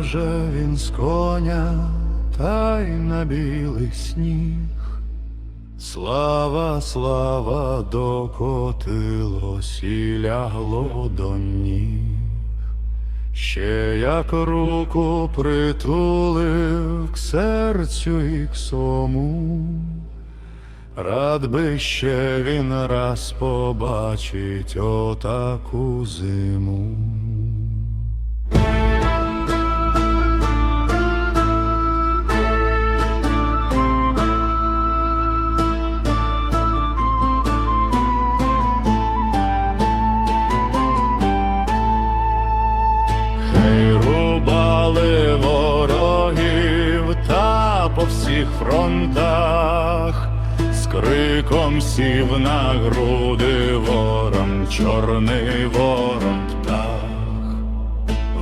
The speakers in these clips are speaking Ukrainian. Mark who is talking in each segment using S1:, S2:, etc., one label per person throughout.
S1: вже він з коня, та й на білий сніг. Слава, слава, докотилось і лягло до ніг. Ще як руку притулив к серцю і к сому, рад би ще він раз побачить отаку зиму. По всіх фронтах, з криком сів на груди ворон, чорний ворон птах,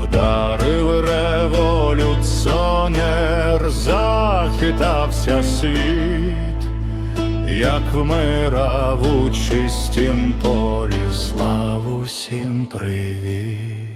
S1: вдарив революціонер, захитався світ. Як вмирав у чистім полі, славу всім привіт.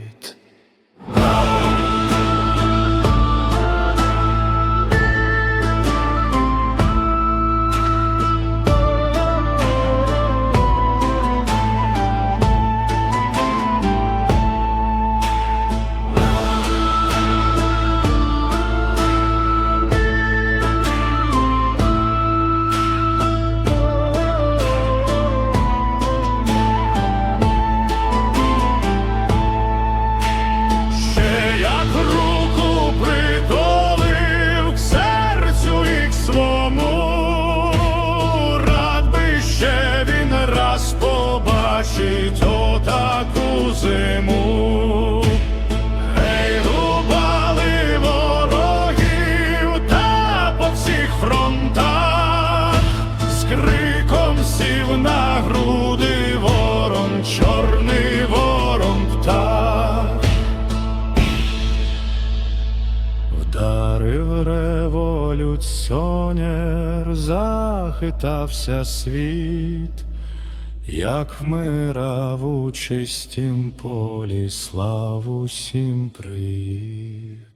S1: Революціонер, захитався світ, як вмирав у чистім полі, славу всім привіт.